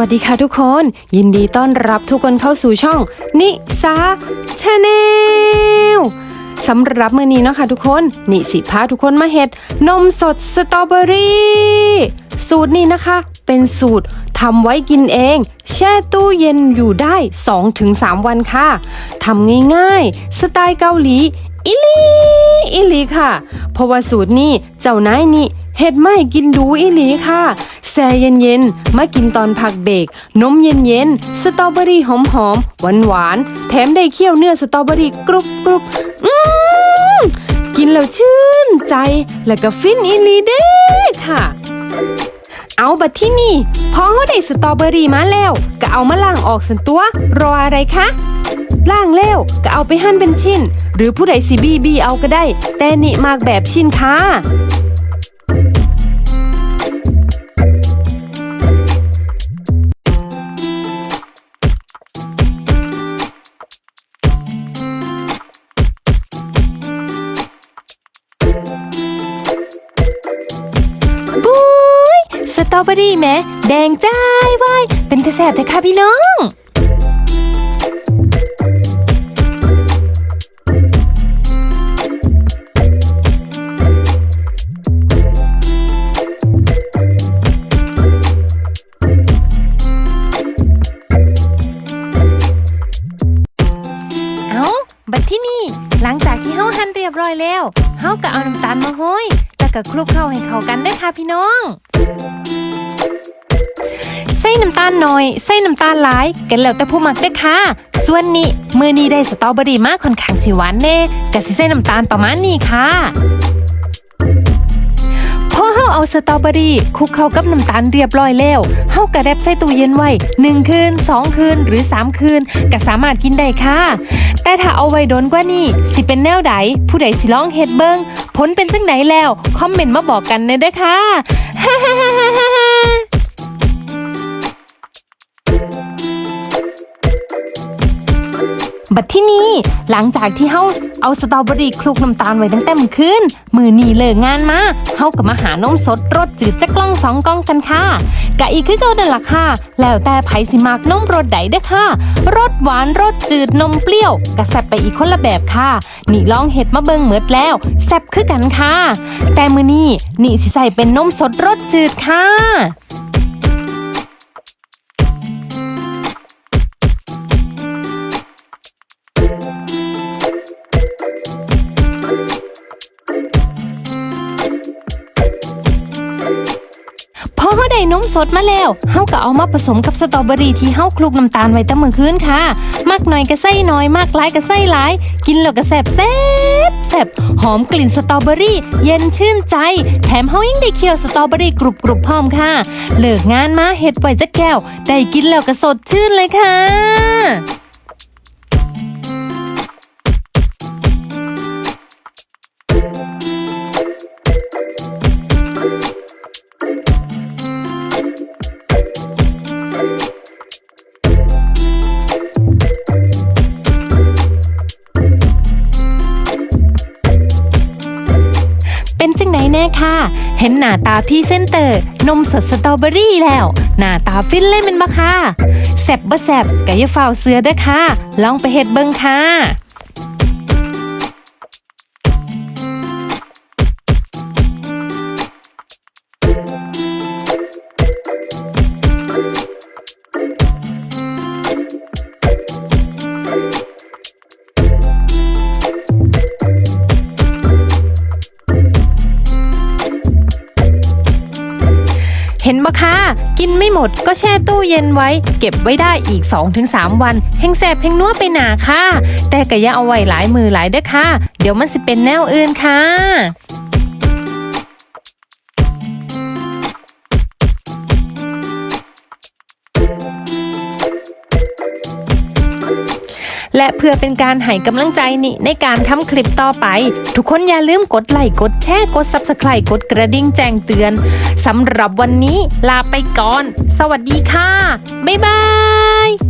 วัสดีค่ะทุกคน ยินดีต้อนรับทุกคนเข้าสู่ช่อง นิสาชาแนลสำหรับมื้อนี้เนาะค่ะทุกคนนิสิพาทุกคนมาเฮ็ด นมสดสตรอเบอรี่สูตรนี้นะคะ เป็นสูตรทำไว้กินเอง แช่ตู้เย็นอยู่ได้ 2-3 วันค่ะทำง่ายๆ สไตล์เกาหลีอิลีอิลีค่ะ เพราะว่าสูตรนี้เจ้านายนี่ เฮ็ดไม่กินดูอิลีค่ะแช่เย็นๆ มากินตอนพักเบรกนมเย็นๆ สตรอเบอรี่หอมๆ หวานๆ แถมได้เคี่ยวเนื้อสตรอเบอรี่กรุบกรุบอืมกินแล้วชื่นใจแล้วก็ฟินอิลีเด้ค่ะ เอาบัดที่นี่พอเขาได้สตรอเบอรี่มาแล้ว ก็เอามาล้างออกสันตัว รออะไรคะล่างแล้วก็เอาไปหั่นเป็นชิ้น หรือผู้ใดสิบีบีเอาก็ได้ แต่นี่มากแบบชิ้นค่ะ รอเบอรี่แหมแดงจ้ายว้ายเป็นแต่แสบแต่ค่ะพี่น้องเอาบัดที่นี่หลังจากที่เฮาหั่นเรียบร้อยแล้วเฮาก็เอาน้ำตาลมาห้อยแล้วก็คลุกเข้าให้เข้ากันได้ค่ะพี่น้อง ส่น้ำตาลน้อยใส่น้ำตาลหลายกันแล้วแต่ผู้มักเด้อค่ะ ส่วนนี้มื้อนี้ได้สตรอเบอรี่มาค่อนข้างสิหวานแน่ก็สิใส่น้ำตาลประมาณนี้ค่ะพอเฮาเอาสตรอเบอรี่คลุกเข้ากับน้ำตาลเรียบร้อยแล้วเฮากระแดบใส่ตู้เย็นไว้1คืน 2 คืนหรือ 3 คืนก็สามารถกินได้ค่ะ แต่ถ้าเอาไว้โดนกว่านี้สิเป็นแนวใดผู้ใดสิลองเฮ็ดเบิงผลเป็นจังไหนแล้ว คอมเมนต์มาบอกกันเด้อเด้อค่ะ บัดที่นี้หลังจากที่เฮาเอาสตรอเบอรี่คลุกน้ำตาลไว้ตั้งแต่มื้อคืนมือนีเลิกงานมาเฮาก็มาหานมสดรสจืดจักกล้องสองกล้องกันค่ะกะอีกคือเก่านั่นล่ะค่ะ แล้วแต่ไผสิมักนมรสใดเด้อค่ะรสหวานรสจืดนมเปรี้ยวก็แซ่บไปอีกคนละแบบค่ะ นี่ลองเฮ็ดมาเบิ่งหมดแล้วแซ่บคือกันค่ะ แต่มือนี้นี่สิใส่เป็นนมสดรสจืดค่ะ ได้นมสดมาแล้วเฮาก็เอามาผสมกับสตรอเบอรี่ที่เฮาคลุกน้ำตาลไว้ตั้งมื้อคืนค่ะ มากหน่อยก็ใส่น้อยมากหลายก็ใส่หลาย กินแล้วก็แซ่บแซ่บแซ่บหอมกลิ่นสตรอเบอรี่ เย็นชื่นใจ แถมเฮายังได้เคี่ยวสตรอเบอรี่กรุบกรุบๆพร้อมค่ะ เลิกงานมาเฮ็ดไว้จักแก้ว ได้กินแล้วก็สดชื่นเลยค่ะ เป็นจังไหนแน่ค่ะ เห็นหน้าตาพี่เซนเตอร์ นมสดสตรอเบอรี่แล้ว หน้าตาฟินเลยมันบ่ค่ะแซบบ่แซบกะอย่าฝ้าเสือเด้อค่ะ ลองไปเฮ็ดเบิ่งค่ะ เห็นบะคะกินไม่หมดก็แช่ตู้เย็นไว้ เก็บไว้ได้อีก 2-3 วันแห้งแสบแห้งนัวไปหนาค่ะ แต่ก็อย่าเอาไว้หลายมือหลายเด้อค่ะ เดี๋ยวมันสิเป็นแนวอื่นค่ะ และเพื่อเป็นการให้กำลังใจนิในการทำคลิปต่อไป ทุกคนอย่าลืมกดไลค์กดแชร์กด Subscribe กดกระดิ่งแจ้งเตือนสำหรับวันนี้ลาไปก่อน สวัสดีค่ะ บ๊ายบาย